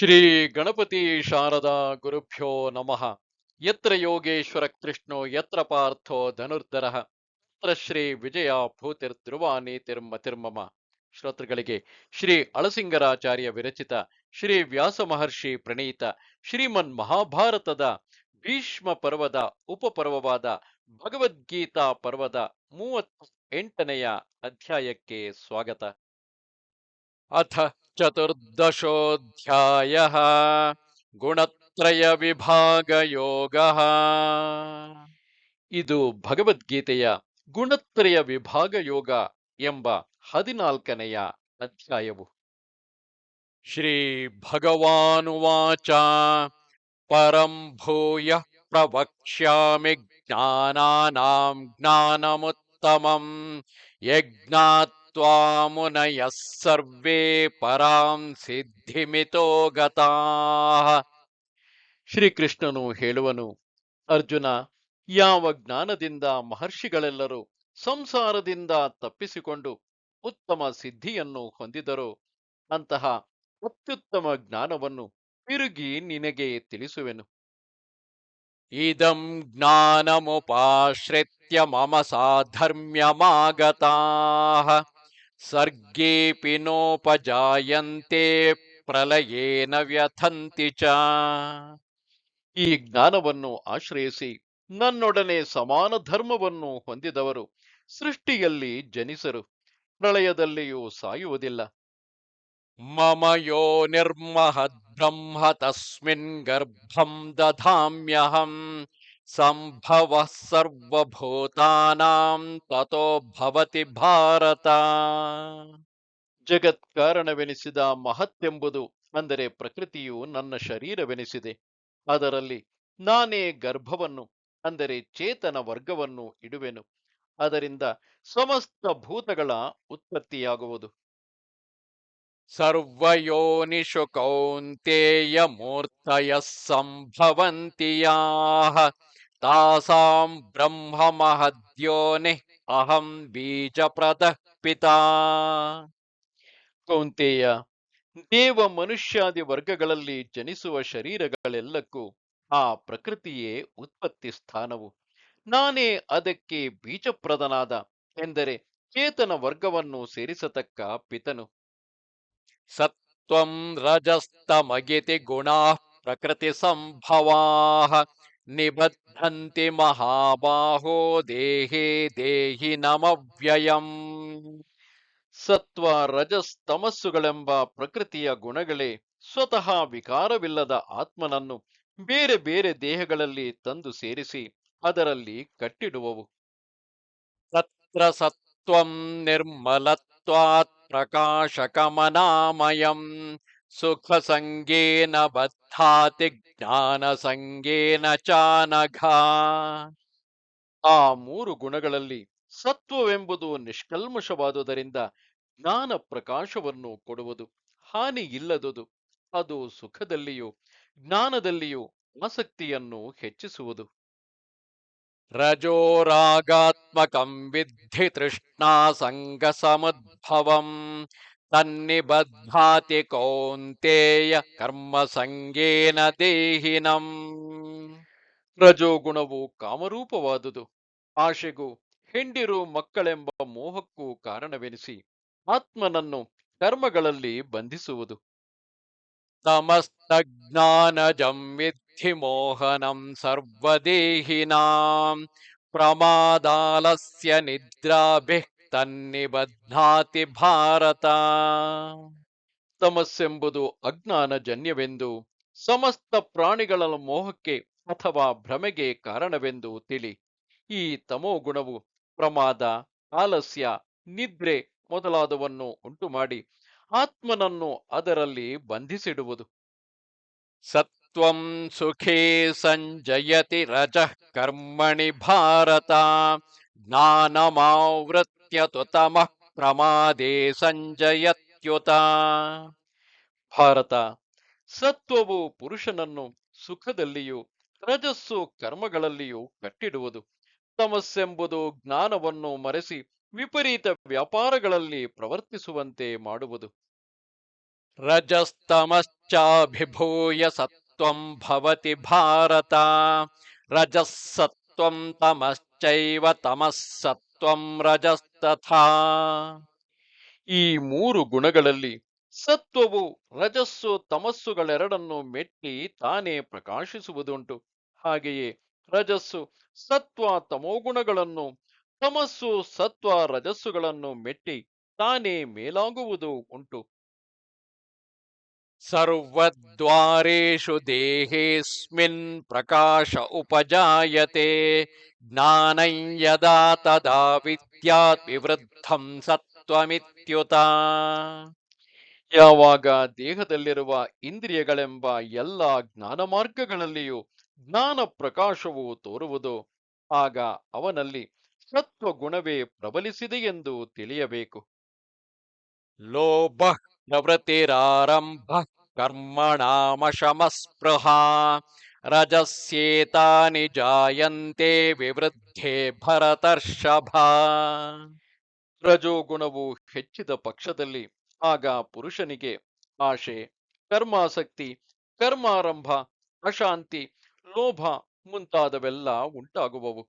ಶ್ರೀ ಗಣಪತಿ ಶಾರದಾ ಗುರುಭ್ಯೋ ನಮಃ. ಯತ್ರ ಯೋಗೇಶ್ವರ ಕೃಷ್ಣೋ, ಯತ್ರ ಪಾರ್ಥೋ ಧನುರ್ಧರ. ಯತ್ರ ಶ್ರೀ ವಿಜಯ ತಿರುಮ ತಿರ್ಮಮ. ಶ್ರೋತೃಗಳಿಗೆ ಶ್ರೀ ಅಳಸಿಂಗರಾಚಾರ್ಯ ವಿರಚಿತ ಶ್ರೀ ವ್ಯಾಸ ಮಹರ್ಷಿ ಪ್ರಣೀತ ಶ್ರೀಮನ್ ಮಹಾಭಾರತದ ಭೀಷ್ಮ ಪರ್ವದ ಉಪಪರ್ವವಾದ ಭಗವದ್ಗೀತಾ ಪರ್ವದ ಮೂವತ್ತ ಎಂಟನೆಯ ಅಧ್ಯಾಯಕ್ಕೆ ಸ್ವಾಗತ. ಅಥ ವಿಭಾಗ ಯೋಗ ಇದು ಭಗವದ್ಗೀತೆಯ ಗುಣತ್ರಯ ವಿಭಾಗ ಯೋಗ ಎಂಬ ಹದಿನಾಲ್ಕನೆಯ ಅಧ್ಯಾಯವು. ಶ್ರೀ ಭಗವಾನುವಾಚ, ಪರಂ ಭೂಯ ಪ್ರವಕ್ಷ್ಯಾಮಿ ಜ್ಞಾನಾನಾಂ ಜ್ಞಾನಮುತ್ತಮಂ ಯಜ್ಞಾತ್ವಾ ಮುನಯಃ ಸರ್ವೇ ಪರಾಂ ಸಿದ್ಧಿಮಿತೋ ಗತಾ ಶ್ರೀಕೃಷ್ಣನು ಹೇಳುವನು, ಅರ್ಜುನ, ಯಾವ ಜ್ಞಾನದಿಂದ ಮಹರ್ಷಿಗಳೆಲ್ಲರೂ ಸಂಸಾರದಿಂದ ತಪ್ಪಿಸಿಕೊಂಡು ಉತ್ತಮ ಸಿದ್ಧಿಯನ್ನು ಹೊಂದಿದರು, ಅಂತಹ ಅತ್ಯುತ್ತಮ ಜ್ಞಾನವನ್ನು ತಿರುಗಿ ನಿನಗೆ ತಿಳಿಸುವೆನು. ಇದಂ ಜ್ಞಾನಮುಪಾಶ್ರಿತ್ಯ ಮಮ ಸಾಧರ್ಮ್ಯಮಾಗತಾಃ. ನೋಪಜಾಯಂತೆ ಪ್ರಲಯೇನ ವ್ಯಥಂತಿ ಚ. ಈ ಜ್ಞಾನವನ್ನು ಆಶ್ರಯಿಸಿ ನನ್ನೊಡನೆ ಸಮಾನ ಧರ್ಮವನ್ನು ಹೊಂದಿದವರು ಸೃಷ್ಟಿಯಲ್ಲಿ ಜನಿಸರು. ಪ್ರಳಯದಲ್ಲಿಯೂ ಸಾಯುವುದಿಲ್ಲ. ಮಮ ಯೋ ನಿರ್ಮಹದ್ ಬ್ರಹ್ಮ ತಸ್ಮಿನ್ ಗರ್ಭಂ ದಧಾಮ್ಯಹಂ. ಸಂಭವ ಸರ್ವಭೂತಾನಾಂ ತತೋ ಭವತಿ ಭಾರತ ಜಗತ್ಕಾರಣವೆನಿಸಿದ ಮಹತ್ತೆಂಬುದು ಅಂದರೆ ಪ್ರಕೃತಿಯು ನನ್ನ ಶರೀರವೆನಿಸಿದೆ. ಅದರಲ್ಲಿ ನಾನೇ ಗರ್ಭವನ್ನು ಅಂದರೆ ಚೇತನ ವರ್ಗವನ್ನು ಇಡುವೆನು. ಅದರಿಂದ ಸಮಸ್ತ ಭೂತಗಳ ಉತ್ಪತ್ತಿಯಾಗುವುದು. ಸರ್ವಯೋನಿಷು ಕೌಂತೇಯ ಮೂರ್ತಯ ಸಂಭವಂತಿ ಯಾಃ ತಾಸಾಂ ಬ್ರಹ್ಮ ಮಹದ್ಯೋನಿ ಅಹಂ ಬೀಜಪ್ರದಃ ಪಿತಾ ಕೌಂತೆಯ ದೇವ ಮನುಷ್ಯಾದಿ ವರ್ಗಗಳಲ್ಲಿ ಜನಿಸುವ ಶರೀರಗಳೆಲ್ಲಕ್ಕೂ ಆ ಪ್ರಕೃತಿಯೇ ಉತ್ಪತ್ತಿ ಸ್ಥಾನವು. ನಾನೇ ಅದಕ್ಕೆ ಬೀಜಪ್ರದನಾದ ಎಂದರೆ ಚೇತನ ವರ್ಗವನ್ನು ಸೇರಿಸತಕ್ಕ ಪಿತನು. ಸತ್ವಂ ರಜಸ್ತಮಗಿತಿ ಗುಣಾ ಪ್ರಕೃತಿ ಸಂಭವಾಃ ನಿಬದ್ಧಂತಿ ಮಹಾಬಾಹೋ ದೇಹೇ ದೇಹಿ ನಮವ್ಯಯಂ ಸತ್ವ ರಜಸ್ತಮಸ್ಸುಗಳೆಂಬ ಪ್ರಕೃತಿಯ ಗುಣಗಳೇ ಸ್ವತಃ ವಿಕಾರವಿಲ್ಲದ ಆತ್ಮನನ್ನು ಬೇರೆ ಬೇರೆ ದೇಹಗಳಲ್ಲಿ ತಂದು ಸೇರಿಸಿ ಅದರಲ್ಲಿ ಕಟ್ಟಿಡುವವು. ತತ್ರ ಸತ್ವಂ ನಿರ್ಮಲತ್ವಾತ್ ಪ್ರಕಾಶಕಮನಾಮಯಂ. ಸುಖ ಸಂಗೇನ ಬದ್ಧಾತಿ ಜ್ಞಾನ ಸಂಗೇನ ಚಾನಘಾ. ಆ ಮೂರು ಗುಣಗಳಲ್ಲಿ ಸತ್ವವೆಂಬುದು ನಿಷ್ಕಲ್ಮಷವಾದುದರಿಂದ ಜ್ಞಾನ ಪ್ರಕಾಶವನ್ನು ಕೊಡುವುದು, ಹಾನಿ ಇಲ್ಲದುದು, ಅದು ಸುಖದಲ್ಲಿಯೂ ಜ್ಞಾನದಲ್ಲಿಯೂ ಆಸಕ್ತಿಯನ್ನು ಹೆಚ್ಚಿಸುವುದು. ರಜೋರಾಗಾತ್ಮಕಂ ವಿದ್ಧಿ ತೃಷ್ಣಾ ಸಂಗ ಸಮದ್ಭವಂ ತನ್ನಿಬದ್ಧಾತಿ ಕೌಂತೆಯ ಕರ್ಮ ಸಂಗೇನ ದೇಹಿನಂ ರಜೋಗುಣವು ಕಾಮರೂಪವಾದುದು. ಆಶೆಗೂ ಹೆಂಡಿರು ಮಕ್ಕಳೆಂಬ ಮೋಹಕ್ಕೂ ಕಾರಣವೆನಿಸಿ ಆತ್ಮನನ್ನು ಕರ್ಮಗಳಲ್ಲಿ ಬಂಧಿಸುವುದು. ತಮಸ್ತಜ್ಞಾನಜಂ ವಿಧಿ ಮೋಹನಂ ಸರ್ವದೇಹಿನಾಂ ಪ್ರಮಾದಾಲಸ್ಯ ನಿದ್ರಾಭಿಃ ತನ್ನಿಬಧ್ನಾತಿ ಭಾರತ. ತಮಸ್ಸೆಂಬುದು ಅಜ್ಞಾನಜನ್ಯವೆಂದು ಸಮಸ್ತ ಪ್ರಾಣಿಗಳ ಮೋಹಕ್ಕೆ ಅಥವಾ ಭ್ರಮೆಗೆ ಕಾರಣವೆಂದು ತಿಳಿ. ಈ ತಮೋಗುಣವು ಪ್ರಮಾದ ಆಲಸ್ಯ ನಿದ್ರೆ ಮೊದಲಾದವನ್ನು ಉಂಟುಮಾಡಿ ಆತ್ಮನನ್ನು ಅದರಲ್ಲಿ ಬಂಧಿಸಿಡುವುದು. ಸತ್ವಂ ಸುಖೇ ಸಂಜಯತಿ ರಜಃ ಕರ್ಮಣಿ ಭಾರತ. ಜ್ಞಾನಮಾವೃತ್ಯ ತು ತಮಃ ಪ್ರಮಾದೇ ಸಂಜಯತ್ಯುತ. ಭಾರತ, ಸತ್ವವು ಪುರುಷನನ್ನು ಸುಖದಲ್ಲಿಯೂ ರಜಸ್ಸು ಕರ್ಮಗಳಲ್ಲಿಯೂ ಕಟ್ಟಿಡುವುದು. ತಮಸ್ಸೆಂಬುದು ಜ್ಞಾನವನ್ನು ಮರೆಸಿ ವಿಪರೀತ ವ್ಯಾಪಾರಗಳಲ್ಲಿ ಪ್ರವರ್ತಿಸುವಂತೆ ಮಾಡುವುದು. ರಜಸ್ತಮಶ್ಚಾಭಿಭೂಯ ಸತ್ವಂ ಭವತಿ ಭಾರತ, ರಜಸ್ಸತ್ವಂ ಸತ್ವಂ ತಮಶ್ಚೈವ ತಮಃ ಸತ್ವಂ ರಜಸ್ತಥಾ. ಈ ಮೂರು ಗುಣಗಳಲ್ಲಿ ಸತ್ವವು, ರಜಸ್ಸು, ತಮಸ್ಸುಗಳೆರಡನ್ನು ಮೆಟ್ಟಿ ತಾನೇ ಪ್ರಕಾಶಿಸುವುದುಂಟು. ಹಾಗೆಯೇ ರಜಸ್ಸು ಸತ್ವ ತಮೋಗುಣಗಳನ್ನು ತಮಸ್ಸು ಸತ್ವ ರಜಸ್ಸುಗಳನ್ನು ಮೆಟ್ಟಿ ತಾನೇ ಮೇಲಾಗುವುದು ಉಂಟು. ಸರ್ವದ್ವಾರೇಷು ದೇಹೇಸ್ಮಿನ್ ಪ್ರಕಾಶ ಉಪಜಾಯತೆ ಜ್ಞಾನಯ್ಯದಾ ಯದಾ ತದಾ ವಿದ್ಯಾತ್ ವಿವೃದ್ಧಂ ಸತ್ವಮಿತ್ಯುತ. ಯಾವಾಗ ದೇಹದಲ್ಲಿರುವ ಇಂದ್ರಿಯಗಳೆಂಬ ಎಲ್ಲ ಜ್ಞಾನ ಮಾರ್ಗಗಳಲ್ಲಿಯೂ ಜ್ಞಾನ ಪ್ರಕಾಶವು ತೋರುವುದು, ಆಗ ಅವನಲ್ಲಿ ಸತ್ವ ಗುಣವೇ ಪ್ರಬಲಿಸಿದೆ ಎಂದು ತಿಳಿಯಬೇಕು. ಲೋಭ ಪ್ರವೃತ್ತಿರಾರಂಭ ಕರ್ಮಣಾಮಶಮಸ್ಪೃಹ ರಜಸ್ಯೇತಾನಿ ಜಾಯಂತೆ ವಿವೃದ್ಧೆ ಭರತರ್ಷಭ ರಜೋಗುಣವು ಹೆಚ್ಚಿದ ಪಕ್ಷದಲ್ಲಿ ಆಗ ಪುರುಷನಿಗೆ ಆಶೆ, ಕರ್ಮಾಸಕ್ತಿ, ಕರ್ಮಾರಂಭ, ಅಶಾಂತಿ, ಲೋಭ ಮುಂತಾದವೆಲ್ಲ ಉಂಟಾಗುವವು.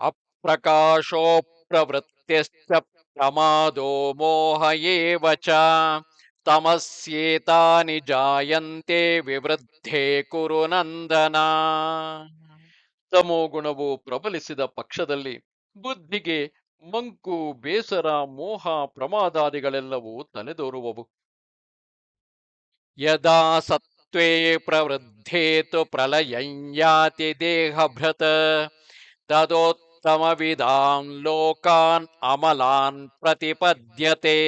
ಅಪ್ರಕಾಶೋ ಪ್ರವೃತ್ತಿಶ್ಚ ಪ್ರಮಾದೋ ಮೋಹ ಚ ತಮಸ್ಯೇತಾನಿ ಜಾಯಂತೆ ವಿವೃದ್ಧೆ ಕುರುನಂದನ ತಮೋಗುಣವು ಪ್ರಬಲಿಸಿದ ಪಕ್ಷದಲ್ಲಿ ಬುದ್ಧಿಗೆ ಮಂಕು ಬೇಸರ ಮೋಹ ಪ್ರಮಾದಾದಿಗಳೆಲ್ಲವೂ ತಲೆದೋರುವವು। ಯದಾ ಸತ್ವೇ ಪ್ರವೃದ್ಧೇತು ಪ್ರಲಯಂ ಯಾತಿ ದೇಹಭೃತ ತದೋತ್ತಮವಿದಾಂ ಲೋಕಾನ್ ಅಮಲಾನ್ ಪ್ರತಿಪದ್ಯತೆ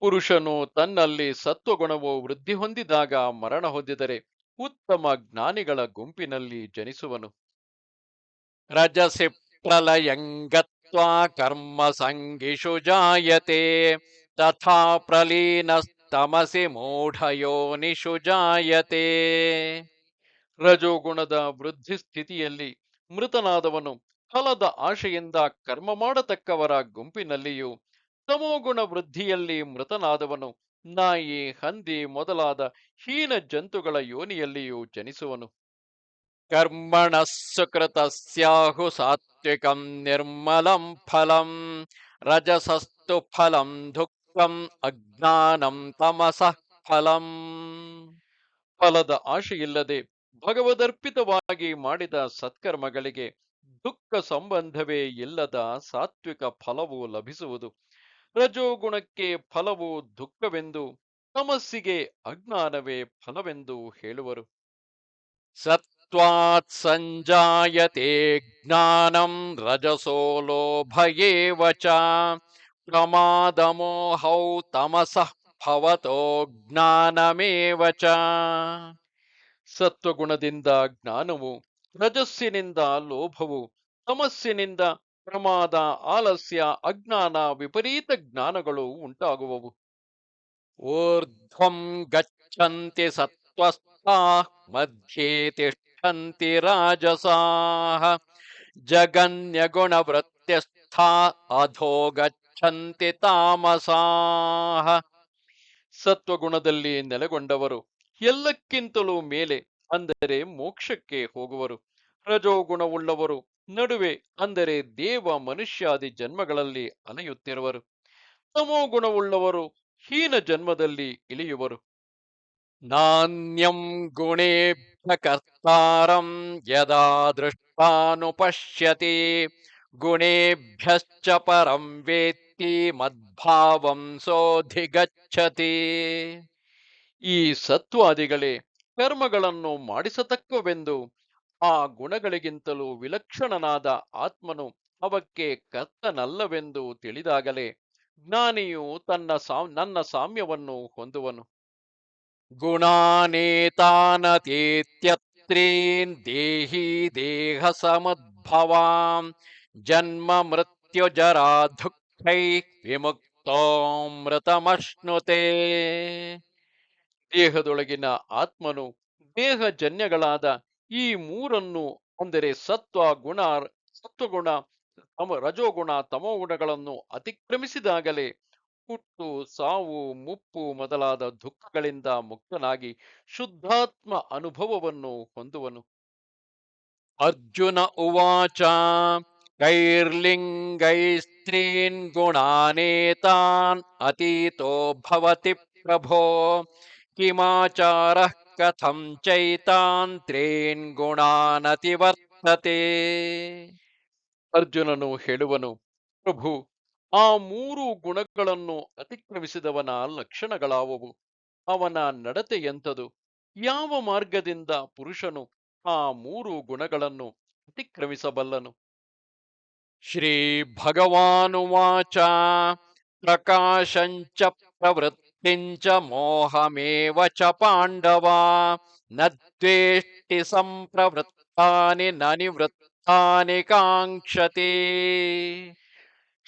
ಪುರುಷನು ತನ್ನಲ್ಲಿ ಸತ್ವಗುಣವು ವೃದ್ಧಿ ಹೊಂದಿದಾಗ ಮರಣ ಹೊಂದಿದರೆ ಉತ್ತಮ ಜ್ಞಾನಿಗಳ ಗುಂಪಿನಲ್ಲಿ ಜನಿಸುವನು. ರಜಸಿ ಪ್ರಲಯಂಗತ್ವಾ ಕರ್ಮ ಸಂಗಿಷು ಜಾಯತೆ, ತಥಾ ಪ್ರಲೀನಸ್ತಮಸಿ ಮೂಢಯೋನಿಷು ಜಾಯತೆ। ರಜೋಗುಣದ ವೃದ್ಧಿ ಸ್ಥಿತಿಯಲ್ಲಿ ಮೃತನಾದವನು ಫಲದ ಆಶೆಯಿಂದ ಕರ್ಮ ಮಾಡತಕ್ಕವರ ಗುಂಪಿನಲ್ಲಿಯೂ ತಮೋಗುಣ ವೃದ್ಧಿಯಲ್ಲಿ ಮೃತನಾದವನು ನಾಯಿ, ಹಂದಿ ಮೊದಲಾದ ಹೀನ ಜಂತುಗಳ ಯೋನಿಯಲ್ಲಿಯೂ ಜನಿಸುವನು. ಕರ್ಮಣ ಸುಕೃತಸ್ಯಾಹು ಸಾತ್ವಿಕಂ ನಿರ್ಮಲಂ ಫಲಂ, ರಜಸಸ್ತು ಫಲಂ ದುಃಖಂ ಅಜ್ಞಾನಂ ತಮಸಃ ಫಲಂ. ಫಲದ ಆಶೆಯಿಲ್ಲದೆ ಭಗವದರ್ಪಿತವಾಗಿ ಮಾಡಿದ ಸತ್ಕರ್ಮಗಳಿಗೆ ದುಃಖ ಸಂಬಂಧವೇ ಇಲ್ಲದ ಸಾತ್ವಿಕ ಫಲವು ಲಭಿಸುವುದು. ರಜೋಗುಣಕ್ಕೆ ಫಲವು ದುಃಖವೆಂದು, ತಮಸ್ಸಿಗೆ ಅಜ್ಞಾನವೇ ಫಲವೆಂದು ಹೇಳುವರು. ಸತ್ವಾತ್ ಸಂಜಾಯತೆ ಜ್ಞಾನಂ ರಜಸೋ ವಚ ಚ. ಪ್ರಮಾದಮೋಹೌ ತಮಸಃ ಭವತೋ ಜ್ಞಾನಮೇವ ಚ. ಸತ್ವಗುಣದಿಂದ ಜ್ಞಾನವು, ರಜಸ್ಸಿನಿಂದ ಲೋಭವು, ತಮಸ್ಸಿನಿಂದ ಪ್ರಮಾದ, ಆಲಸ್ಯ, ಅಜ್ಞಾನ, ವಿಪರೀತ ಜ್ಞಾನಗಳು ಉಂಟಾಗುವವು. ಊರ್ಧ್ವಂ ಗಚ್ಚಂತಿ ಸತ್ವಸ್ಥಾ, ಮಧ್ಯೆ ತಿಷ್ಠಂತಿ ಜಗನ್ಯಗುಣ ವೃತ್ಯಸ್ಥಾ ಅಧೋ ಗಚ್ಚಂತಿ ತಾಮಸಾಹ ಸತ್ವಗುಣದಲ್ಲಿ ನೆಲೆಗೊಂಡವರು, ಎಲ್ಲಕ್ಕಿಂತಲೂ ಮೇಲೆ ಅಂದರೆ ಮೋಕ್ಷಕ್ಕೆ ಹೋಗುವರು. ರಜೋಗುಣವುಳ್ಳವರು ನಡುವೆ ಅಂದರೆ ದೇವ ಮನುಷ್ಯಾದಿ ಜನ್ಮಗಳಲ್ಲಿ ಅಲೆಯುತ್ತಿರುವರು. ತಮೋಗುಣವುಳ್ಳವರು ಹೀನ ಜನ್ಮದಲ್ಲಿ ಇಳಿಯುವರು. ನಾಣ್ಯಂ ಗುಣೇಭ್ಯ ಕರ್ತಾರಂ ಯದಾ ದೃಷ್ಟಾನುಪಶ್ಯತಿ ಗುಣೇಭ್ಯಶ್ಚ ಪರಂ ವೇತ್ತಿ ಮದ್ಭಾವಂ ಸೋಧಿಗಚ್ಚತಿ. ಈ ಸತ್ವಾದಿಗಳೇ ಕರ್ಮಗಳನ್ನು ಮಾಡಿಸತಕ್ಕವೆಂದು ಆ ಗುಣಗಳಿಗಿಂತಲೂ ವಿಲಕ್ಷಣನಾದ ಆತ್ಮನು ಅವಕ್ಕೆ ಕರ್ತನಲ್ಲವೆಂದು ತಿಳಿದಾಗಲೇ ಜ್ಞಾನಿಯು ತನ್ನ ಸಾ, ನನ್ನ ಸಾಮ್ಯವನ್ನು ಹೊಂದುವನು. ಗುಣಾನೇತಾನತೀತ್ಯತ್ರೀನ್ ದೇಹಿ ದೇಹ ಸಮದ್ಭವಾಂ ಜನ್ಮ ಮೃತ್ಯು ಜರಾ ದುಃಖೈ ವಿಮುಕ್ತೋಮೃತಮಶ್ನುತೆ ದೇಹದೊಳಗಿನ ಆತ್ಮನು ದೇಹ ದೇಹಜನ್ಯಗಳಾದ ಈ ಮೂರನ್ನು ಅಂದರೆ ಸತ್ವ ಗುಣ, ಸತ್ವಗುಣ, ತಮ ರಜೋಗುಣ, ತಮೋಗುಣಗಳನ್ನು ಅತಿಕ್ರಮಿಸಿದಾಗಲೇ ಹುಟ್ಟು, ಸಾವು, ಮುಪ್ಪು ಮೊದಲಾದ ದುಃಖಗಳಿಂದ ಮುಕ್ತನಾಗಿ ಶುದ್ಧಾತ್ಮ ಅನುಭವವನ್ನು ಹೊಂದುವನು. ಅರ್ಜುನ ಉವಾಚ ಗೈರ್ಲಿಂಗೈಸ್ತ್ರೀನ್ ಗುಣಾನೇತಾನ್, ಅತೀತೋ ಭವತಿ ಪ್ರಭೋ किमाचारः कथं चैतान् त्रीन् ಗುಣಾನತಿವರ್ತತೆ ಅರ್ಜುನನು ಹೇಳುವನು ಪ್ರಭು ಆ ಮೂರು ಗುಣಗಳನ್ನು ಅತಿಕ್ರಮಿಸಿದವನ ಲಕ್ಷಣಗಳಾವವು ಅವನ ನಡತೆ ಎಂಥದು ಯಾವ ಮಾರ್ಗದಿಂದ ಪುರುಷನು ಆ ಮೂರು ಗುಣಗಳನ್ನು ಅತಿಕ್ರಮಿಸಬಲ್ಲನು श्रीभगवानुवाच प्रकाशञ्च प्रवृत्तिञ्च मोहमेव च पाण्डवा न द्वेष्टि सम्प्रवृत्तानि न ನಿವೃತ್ತಾನಿ ಕಾಂಕ್ಷತೆ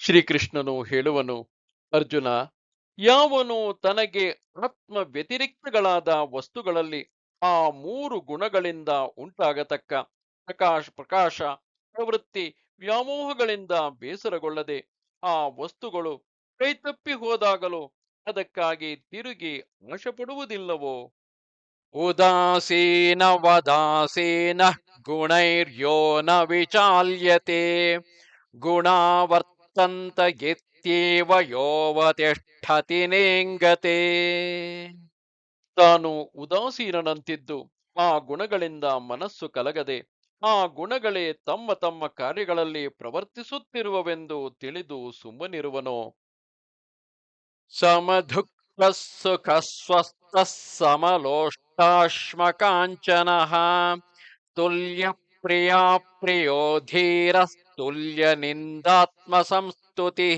ಶ್ರೀಕೃಷ್ಣನು ಹೇಳುವನು ಅರ್ಜುನ ಯಾವನು ತನಗೆ ಆತ್ಮ ವ್ಯತಿರಿಕ್ತಗಳಾದ ವಸ್ತುಗಳಲ್ಲಿ ಆ ಮೂರು ಗುಣಗಳಿಂದ ಉಂಟಾಗತಕ್ಕ ಪ್ರಕಾಶ ಪ್ರಕಾಶ ಪ್ರವೃತ್ತಿ ವ್ಯಾಮೋಹಗಳಿಂದ ಬೇಸರಗೊಳ್ಳದೆ ಆ ವಸ್ತುಗಳು ಕೈತಪ್ಪಿ ಹೋದಾಗಲೂ ಅದಕ್ಕಾಗಿ ತಿರುಗಿ ಆಶಪಡುವುದಿಲ್ಲವೋ ಉದಾಸೀನ ವದಾಸೀನ ಗುಣೈರ್ಯೋ ನ ವಿಚಾಲ್ಯತೆ ಗುಣಾವರ್ತಂತ ಗೆತ್ಯೇವ ಯೋವತಿಷ್ಠತಿ ನೇಂಗತೆ. ತಾನು ಉದಾಸೀನಂತಿದ್ದು ಆ ಗುಣಗಳಿಂದ ಮನಸ್ಸು ಕಲಗದೆ ಆ ಗುಣಗಳೇ ತಮ್ಮ ತಮ್ಮ ಕಾರ್ಯಗಳಲ್ಲಿ ಪ್ರವರ್ತಿಸುತ್ತಿರುವವೆಂದು ತಿಳಿದು ಸುಮ್ಮನಿರುವನೋ? ಸಮದುಃಖ ಸುಖ ಸ್ವಸ್ಥ ಸಮಲೋಷ್ಟಾಶ್ಮಕಾಂಚನ ತುಲ್ಯ ಪ್ರಿಯಾ ಪ್ರಿಯೋ ಧೀರ ತುಲ್ಯ ನಿಂದಾತ್ಮ ಸಂಸ್ತುತಿ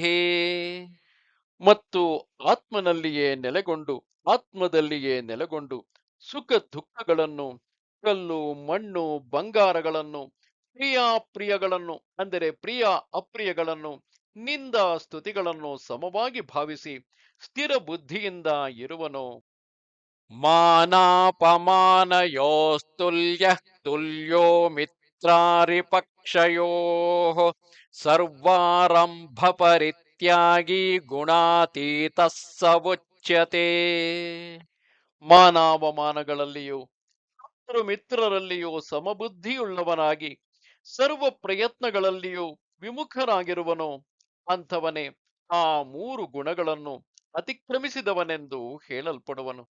ಮತ್ತು ಆತ್ಮನಲ್ಲಿಯೇ ನೆಲೆಗೊಂಡು, ಆತ್ಮದಲ್ಲಿಯೇ ನೆಲೆಗೊಂಡು ಸುಖ ದುಃಖಗಳನ್ನು ಕಲ್ಲು, ಮಣ್ಣು, ಬಂಗಾರಗಳನ್ನು ಪ್ರಿಯ ಪ್ರಿಯಗಳನ್ನು ಅಂದರೆ ಪ್ರಿಯ ಅಪ್ರಿಯಗಳನ್ನು ನಿಂದ ಸ್ತುತಿಗಳನ್ನು ಸಮವಾಗಿ ಭಾವಿಸಿ ಸ್ಥಿರ ಬುದ್ಧಿಯಿಂದ ಇರುವನು. ಮಾನಾಪಮಾನಯೋಸ್ತುಲ್ಯ ತುಲ್ಯೋ ಮಿತ್ರಾರಿ ಪಕ್ಷಯೋ. ಸರ್ವಾರಂಭ ಪರಿತ್ಯಾಗಿ ಗುಣಾತೀತ ಸವುಚ್ಯತೆ ಮಾನಾವಮಾನಗಳಲ್ಲಿಯೂ ಶತ್ರು ಮಿತ್ರರಲ್ಲಿಯೂ ಸಮಬುದ್ಧಿಯುಳ್ಳವನಾಗಿ ಸರ್ವ ಪ್ರಯತ್ನಗಳಲ್ಲಿಯೂ ವಿಮುಖನಾಗಿರುವನು. ಅಂಥವನೇ ಆ ಮೂರು ಗುಣಗಳನ್ನು ಅತಿಕ್ರಮಿಸಿದವನೆಂದು ಹೇಳಲ್ಪಡುವನು.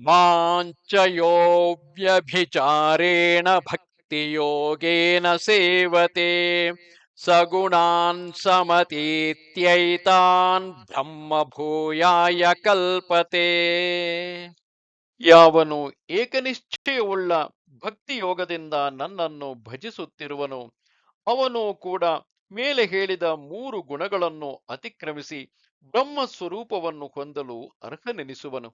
ಮಾಂಚಯೋವ್ಯಭಿಚಾರೇಣ ಭಕ್ತಿಯೋಗೇನ ಸೇವತೆ ಸಗುಣಾನ್ ಸಮತೀತ್ಯೈತಾನ್ ಬ್ರಹ್ಮಭೂಯಾಯ ಕಲ್ಪತೆ. ಯಾವನು ಏಕನಿಶ್ಚಯವುಳ್ಳ ಭಕ್ತಿಯೋಗದಿಂದ ನನ್ನನ್ನು ಭಜಿಸುತ್ತಿರುವನು, ಅವನು ಕೂಡ ಮೇಲೆ ಹೇಳಿದ ಮೂರು ಗುಣಗಳನ್ನು ಅತಿಕ್ರಮಿಸಿ ಬ್ರಹ್ಮ ಸ್ವರೂಪವನ್ನು ಹೊಂದಲು ಅರ್ಹನೆನಿಸುವನು.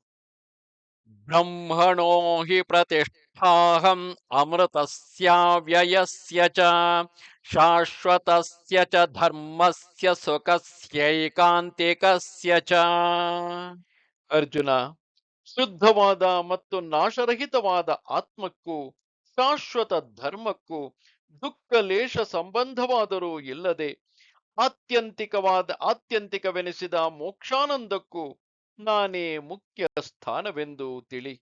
ಬ್ರಹ್ಮಣೋ ಹಿ ಪ್ರತಿಷ್ಠಾಹಂ ಅಮೃತಸ್ಯಾವ್ಯಯಸ್ಯ ಚ ಶಾಶ್ವತಸ್ಯ ಚ ಧರ್ಮಸ್ಯ ಸುಖಸ್ಯೈಕಾಂತಿಕಸ್ಯ ಚ. ಅರ್ಜುನ, ಶುದ್ಧವಾದ ಮತ್ತು ನಾಶರಹಿತವಾದ ಆತ್ಮಕ್ಕೂ ಶಾಶ್ವತ ಧರ್ಮಕ್ಕೂ ದುಃಖ ಲೇಷ ಸಂಬಂಧವಾದರೂ ಇಲ್ಲದೆ ಆತ್ಯಂತಿಕವಾದ ಆತ್ಯಂತಿಕವೆನಿಸಿದ ಮೋಕ್ಷಾನಂದಕ್ಕೂ ನಾನೇ ಮುಖ್ಯ ಸ್ಥಾನವೆಂದು ತಿಳಿ.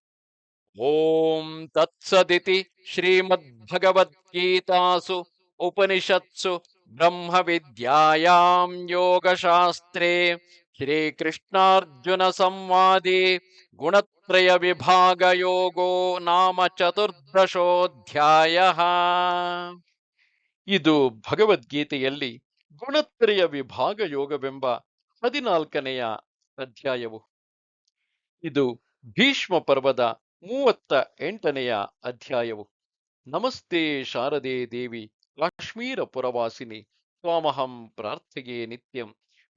ಓಂ ತತ್ಸದಿತಿ ಶ್ರೀಮದ್ಭಗವದ್ಗೀತಾಸು ಉಪನಿಷತ್ಸು ಬ್ರಹ್ಮವಿದ್ಯಾಯಾಂ ಯೋಗಶಾಸ್ತ್ರೇ. ಶ್ರೀಕೃಷ್ಣಾರ್ಜುನ ಸಂವಾದಿ ಗುಣತ್ರಯ ವಿಭಾಗ ಯೋಗೋ ನಾಮ ಚತುರ್ದಶೋಧ್ಯಾಯ. ಇದು ಭಗವದ್ಗೀತೆಯಲ್ಲಿ ಗುಣತ್ರಯ ವಿಭಾಗ ಯೋಗವೆಂಬ ಹದಿನಾಲ್ಕನೆಯ ಅಧ್ಯಾಯವು. ಇದು ಭೀಷ್ಮ ಪರ್ವದ ಮೂವತ್ತ ಎಂಟನೆಯ ಅಧ್ಯಾಯವು. ನಮಸ್ತೆ ಶಾರದೆ ದೇವಿ ಕಾಶ್ಮೀರ ಪುರವಾಸಿನಿ ಸ್ವಾಮಹಂ ಪ್ರಾರ್ಥಿಗೆ ನಿತ್ಯಂ.